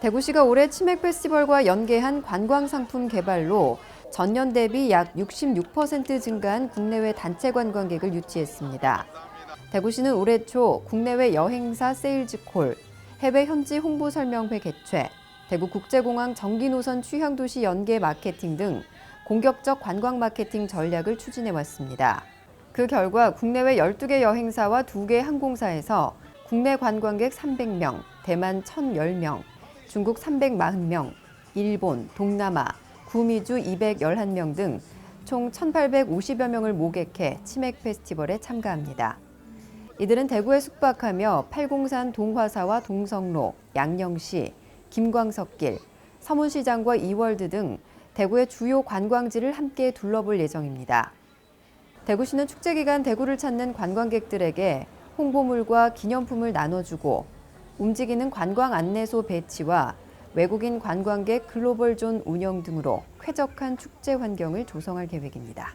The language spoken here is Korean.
대구시가 올해 치맥 페스티벌과 연계한 관광 상품 개발로 전년 대비 약 66% 증가한 국내외 단체 관광객을 유치했습니다. 대구시는 올해 초 국내외 여행사 세일즈콜, 해외 현지 홍보 설명회 개최, 대구 국제공항 정기 노선 취향 도시 연계 마케팅 등 공격적 관광 마케팅 전략을 추진해 왔습니다. 그 결과 국내외 12개 여행사와 2개 항공사에서 국내 관광객 300명, 대만 1,010명, 중국 340명, 일본, 동남아, 구미주 211명 등 총 1,850여 명을 모객해 치맥 페스티벌에 참가합니다. 이들은 대구에 숙박하며 팔공산 동화사와 동성로, 양령시, 김광석길, 서문시장과 이월드 등 대구의 주요 관광지를 함께 둘러볼 예정입니다. 대구시는 축제 기간 대구를 찾는 관광객들에게 홍보물과 기념품을 나눠주고 움직이는 관광 안내소 배치와 외국인 관광객 글로벌 존 운영 등으로 쾌적한 축제 환경을 조성할 계획입니다.